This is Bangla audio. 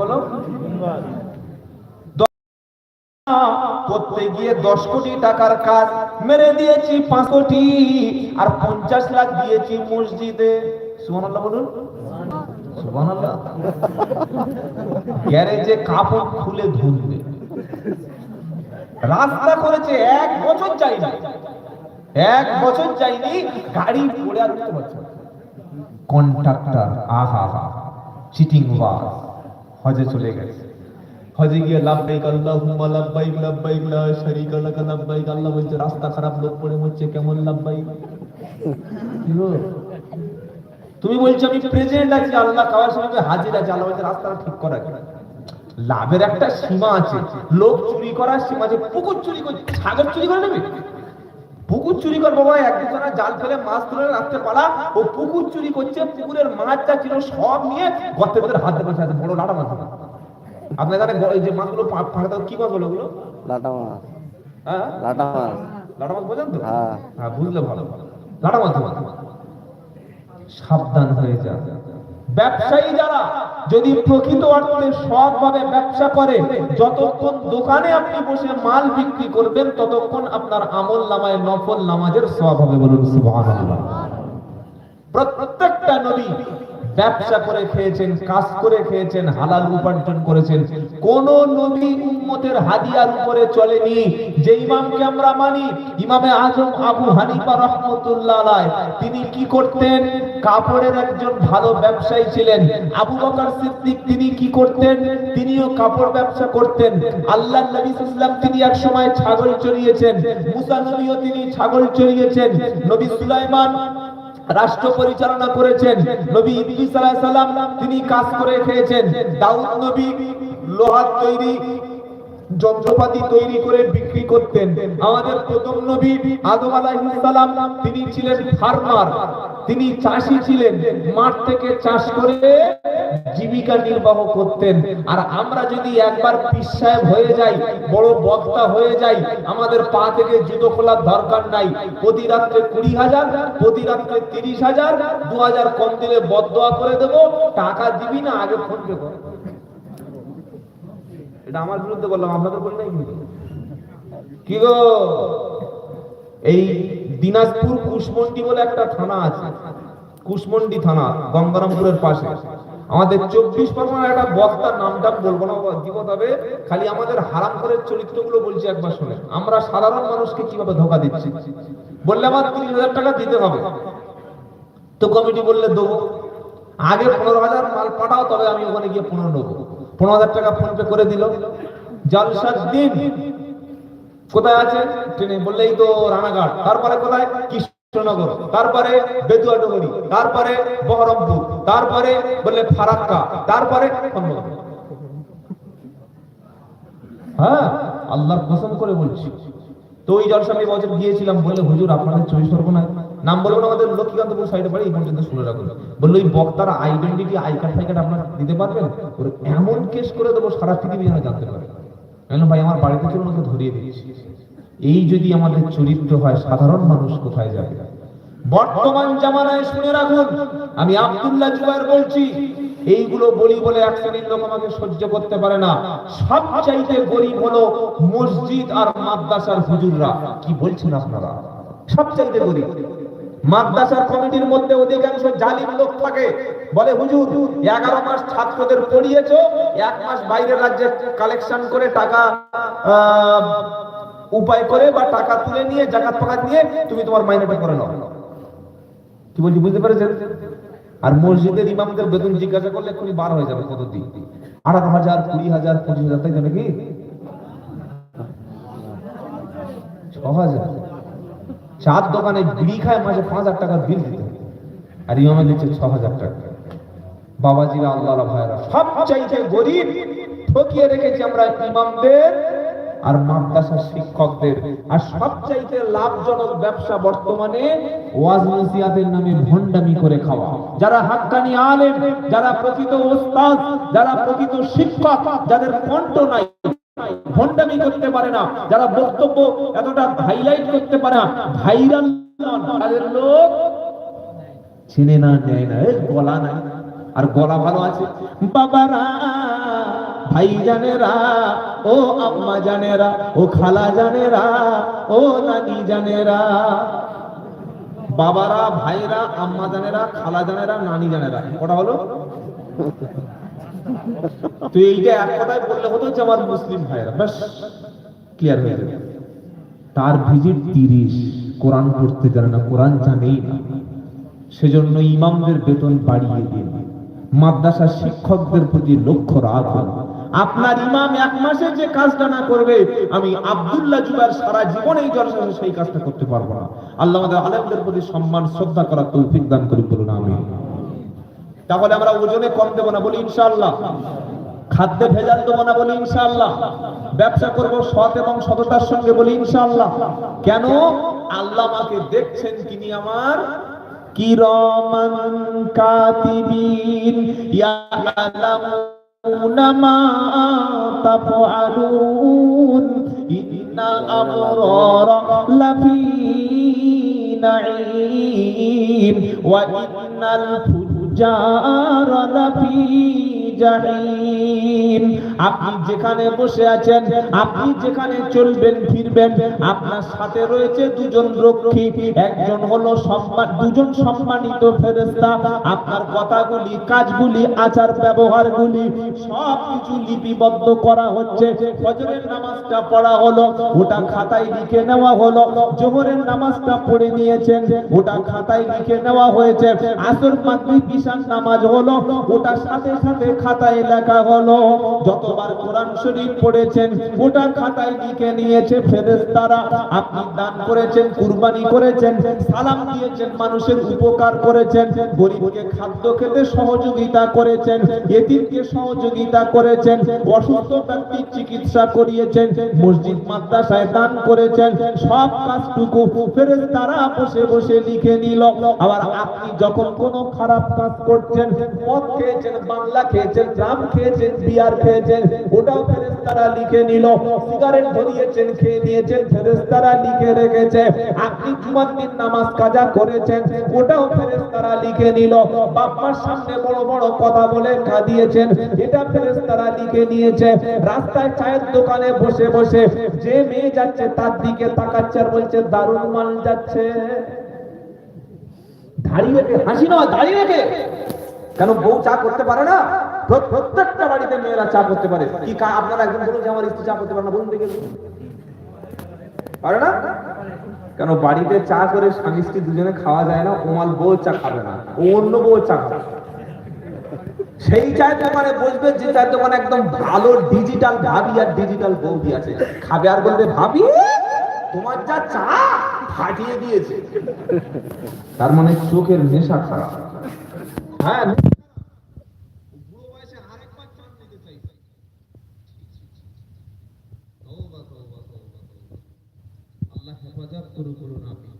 বলো? করতে গিয়ে দশ কোটি টাকার কাজ মেরে দিয়েছি পাঁচ কোটি, আর পঞ্চাশ লাখ দিয়েছি মসজিদে। বলুন। গ্যারেজে কাপড় খুলে ধুলবে। রাস্তা করেছে, এক বছর যায়নি। এক বছর যায়নি, গাড়ি পড়ে আর উঠতে কন্ট্রাক্টর, আহা হা চিটিং বাস হজে চলে গেছে। হজে গিয়ে লাভবাইক আল্লাহুম্মা লাভবাইক লাভবাইক লা শারীকা লাকা লাভবাইক আল্লাহ বলছে, রাস্তা খারাপ, লোক পড়ে মরছে, কেমন লাভবাইক কি তুমি বলছো, আমি প্রেজেন্ট আছি, আল্লাহ কাওয়ার সঙ্গে হাজির আছে, আল্লাহ বলছে, রাস্তাটা ঠিক করা? লাভের একটা সীমা আছে। লোক চুরি করার সীমা আছে, পুকুর চুরি করে, ছাগল চুরি করে নেবে? পুকুর চুরি কর বাবা এক দুজনা জাল ফেলে মাছ তুলে রাখতে পারা ও পুকুর চুরি করছে পুকুরের মাছ যা ছিল সব নিয়ে গর্তের ভিতরে হাত বসে আছে বড় লাটা মাছ আপনার এখানে এই যে মাছগুলো ফাঁকা থাকে, কি মাছ বলে ওগুলো? লাটা মাছ। হ্যাঁ? লাটা মাছ। লাটা মাছ বোঝেন তো? হ্যাঁ। হ্যাঁ বুঝলে ভালো। লাটা মাছ সাবধান হয়ে যা ব্যবসায়ী যারা যদি প্রকৃত অর্থে সৎভাবে ব্যবসা করে, যতক্ষণ দোকানে আপনি বসে মাল বিক্রি করবেন, ততক্ষণ আপনার আমল নামায়, নফল নামাজের সব হবে বলুন প্রত্যেকটা নবী ব্যবসা করে খেয়েছেন, কাজ করে খেয়েছেন, হালাল উপার্জন করেছেন। কোন নবী উম্মতের হাদিয়ার উপরে চলেনি। যে ইমামকে আমরা মানি, ইমামে আজম আবু হানিফা রহমতুল্লাহ তিনি কি করতেন? কাপড়ের একজন ভালো ব্যবসায়ী ছিলেন। আবু বকর সিদ্দিক তিনি কি করতেন? তিনিও কাপড় ব্যবসা করতেন। আল্লাহ নবী ইসলাম তিনি এক সময় ছাগল চড়িয়েছেন। মুসা নবীও তিনি ছাগল চড়িয়েছেন। নবী সুলাইমান রাষ্ট্র পরিচালনা করেছেন নবী ইদ্রিস আলাইহিস সালাম, তিনি কাজ করে খেয়েছেন। দাউদ নবী লোহার তৈরি যন্ত্রপাতি তৈরি করে বিক্রি করতেন। আমাদের প্রথম নবী আদম আলাইহিস সালাম, তিনি ছিলেন ফার্মার তিনি চাষি ছিলেন। মাঠ থেকে চাষ করে জীবিকা নির্বাহ করতেন। আর আমরা যদি একবার সাহেব হয়ে যাই, বড় বক্তা হয়ে যাই, আমাদের পা থেকে জুতো খোলার দরকার নাই। প্রতি রাত্রে কুড়ি হাজার প্রতি রাত্রে তিরিশ হাজার, দু হাজার কম দিলে বদয়া করে দেবো, টাকা দিবি না, আগে ফোন পে কর। এটা আমার বিরুদ্ধে বললাম, আপনাদের বললেই কি গো? এই দিনাজপুর কুশমন্ডি বলে একটা থানা আছে। কুশমন্ডি থানা, গঙ্গারামপুরের পাশে। আমাদের চব্বিশ পরগনার একটা বক্তার নামটা বলব না দিবত হবে। খালি আমাদের হারাম করে চরিত্রগুলো বলছি একবার শুনে আমরা সাধারণ মানুষকে কীভাবে ধোকা দিচ্ছি? বললে আমার তিরিশ হাজার টাকা দিতে হবে। তো কমিটি বললে দেবো। আগে পনেরো হাজার মাল পাঠাও, তবে আমি ওখানে গিয়ে পনেরো নেব। পনেরো হাজার টাকা ফোন পে করে দিল। জলসার দিন। কোথায় আছে? ট্রেনে। বললেই তো রানাঘাট। তারপরে কোথায়? কৃষ্ণনগর, তারপরে বেতুয়াডুগুরি তারপরে বহরমপুর, তারপরে বললে ফারাক্কা, তারপরে হ্যাঁ আল্লাহর কসম করে বলছি। তো ওই জলসা আমি বছর গিয়েছিলাম বললে হুজুর, আপনাদের চব্বিশ পরগনা নাম বলব না আমাদের লক্ষ্মীকান্তপুর সাইডে বাড়ি, এই পর্যন্ত শুনে রাখুন। বলল, ওই বক্তার আইডেন্টিটি আই কার্ড ফাই কার্ড আপনারা দিতে পারবেন? এমন কেস করে দেবো, সারা পৃথিবী যেন জানতে পারে। ভাই, আমার বাড়িতে চলুন, ওকে ধরিয়ে দিচ্ছি। এই যদি আমাদের চরিত্র হয়, সাধারণ মানুষ কোথায় যাবে? বর্তমান জামানায় শুনে রাখুন, আমি আব্দুল্লাহ জুবাইর বলছি, এইগুলো বলি বলে এক শ্রেণির লোক আমাকে সহ্য করতে পারে না। সবচাইতে গরিব হলো মসজিদ আর মাদ্রাসার হুজুররা। কি বলছেন আপনারা? সবচাইতে গরিব। মাদ্রাসার কমিটির মধ্যে অধিকাংশ জালিম লোক থাকে। বলে, হুজুর, এগারো মাস ছাত্রদের পড়িয়েছো, এক মাস বাইরের রাজ্যে কালেকশন করে টাকা উপায় করে বা টাকা তুলে নিয়ে, জাকাত ফাকাত নিয়ে তুমি তোমার মাইনেটা করে নাও। কি বলছি বুঝতে পেরেছেন? আর মসজিদের ইমামদের বেতন জিজ্ঞাসা করলে এক্ষুনি বার হয়ে যাবে কত দিন? আঠারো হাজার, কুড়ি হাজার, পঁচিশ হাজার, তাই তো নাকি? ছ হাজার। চার দোকানে বিড়ি খায় মাঝে পাঁচ হাজার টাকার বিল দিতে। আর ইমামে দিচ্ছে ছ হাজার টাকা। বাবাজিরা আল্লাহ ভাইরা সব চাইতে গরিব ঠকিয়ে রেখেছি আমরা ইমামদের আর মাদ্রাসার শিক্ষকদের। আর সবচাইতে লাভজনক ব্যবসা বর্তমানে ওয়াজ নসিহাতের নামে ভণ্ডামি করে খাওয়া। যারা হাক্কানি আলেম, যারা প্রকৃত ওস্তাদ, যারা প্রকৃত শিক্ষক, যাদের কণ্ঠ নাই, ভণ্ডামি করতে পারে না, যারা বক্তব্য এতটা হাইলাইট করতে পারে না ভাইরাল তাদের লোক চিনে না, নেয় না গলা নাই, আর গলা ভালো আছে। বাবারা ভাই জানেরা, ও আম্মা জানেরা, ও খালা জানেরা, ও নানি জানেরা। বাবারা, ভাইরা, আম্মা জানেরা, খালা জানেরা, নানি জানেরা। কটা হলো এইটা এক কথায় বললে হতো আমার মুসলিম ভাইরা ক্লিয়ার হয়ে যাবে তার ভিজিট তিরিশ, কোরআন পড়তে জানে না, কোরআন জানেই না। সেজন্য ইমামদের বেতন বাড়িয়ে দিন মাদ্রাসা শিক্ষকদের প্রতি লক্ষ্য রাখুন। আপনার ইমাম এক মাসে যে কাজটা না করবে, আমি আব্দুল্লাহ জুবার সারা জীবন এই জলসা সেই কাজটা করতে পারব না। আল্লাহ আমাদের আলেমদের প্রতি সম্মান, শ্রদ্ধা করার তৌফিক দান করি বলুন আমি তাহলে আমরা ওজনে কম দেবো না বলি ইনশাআল্লাহ। খাদ্যে ভেজাল দেবো না বলি ইনশাআল্লাহ। ব্যবসা করব সৎ এবং সততার সঙ্গে বলি ইনশাআল্লাহ। কেন? আল্লাহ আমাকে দেখছেন তিনি আমার কিরমান কাতিবিন। ইয়ালামুনা ما تفعلون. إن الأبرار لفي نعيم. وإن الفجار لفي জাহিম আপনি যেখানে বসে আছেন, আপনি যেখানে চলবেন, ফিরবেন, আপনার সাথে রয়েছে দুজন রক্ষী। একজন হলো সম্মান দুজন সম্মানিত ফেরেশতা। আপনার কথাগুলি, কাজগুলি, আচার ব্যবহারগুলি সব কিছু লিপিবদ্ধ করা হচ্ছে। ফজরের নামাজটা পড়া হলো, ওটা খাতায় লিখে নেওয়া হলো। জোহরের নামাজটা পড়ে নিয়েছেন, ওটা খাতায় লিখে নেওয়া হয়েছে। আসর, মাগরিব ঈশার নামাজ হলো, ওটা সাথে সাথে খাতায় লেখা হলো, যতবার কোরআন শরীফ পড়েছেন ওটা খাতায় লিখে নিয়েছে ফেরেশতারা। আপনি দান করেছেন, কুরবানি করেছেন, সালাম দিয়েছেন, মানুষের উপকার করেছেন, গরিবকে খাদ্য খেতে সহযোগিতা করেছেন, এতিমকে সহযোগিতা করেছেন, অসুস্থ ব্যক্তির চিকিৎসা করিয়েছেন, মসজিদ, মাদ্রাসায় দান করেছেন, সব কাজটুকু ফেরেশতারা বসে বসে লিখে নিল। আবার আপনি যখন কোনো খারাপ কাজ করছেন, মদ খেয়েছেন, বাংলা খেয়েছেন গ্রাম খেয়েছেন, বিয়ার খেয়েছেন, ওটাও ফেরেশতারা লিখে নিল। সিগারেট ধরিয়েছেন, খেয়ে নিয়েছেন ফেরেশতারা লিখে রেখেছে। আপনি জুমার দিন নামাজ কাজা করেছেন, ওটাও ফেরেশতারা লিখে নিল। বাপ্পার সামনে বড় বড় কথা বলে কাঁদিয়েছেন, এটা ফেরেশতারা লিখে নিয়েছে। রাস্তায় চায়ের দোকানে বসে বসে যে মেয়ে যাচ্ছে, তার দিকে তাকাচ্ছে আর বলছে, দারুণ মাল যাচ্ছে। দাঁড়িয়ে রেখে, হাসি নয় দাঁড়িয়ে রেখে। কেন বউ চা করতে পারে না? প্রত্যেকটা বাড়িতে মেয়েরা চা করতে পারে। কি আপনারা একদম বলুন যে আমার স্ত্রী চা করতে পারে না, বলুন দেখে পারে না? কেন বাড়িতে চা করে স্বামী স্ত্রী দুজনে খাওয়া যায় না, ওমাল বউ চা খাবে না, ও অন্য বউ চা খাবে। সেই চায়ের দোকানে বসবে, যে চায়ের দোকানে একদম ভালো ডিজিটাল ভাবি আর ডিজিটাল বৌদি আছে। খাবে আর বলবে, ভাবি, তোমার যা চা ফাটিয়ে দিয়েছে। তার মানে চোখের নেশা খারাপ। হ্যাঁ বুড়ো বয়সে আরেকবার চান দিতে চাইছে তওবা তওবা তওবা তওবা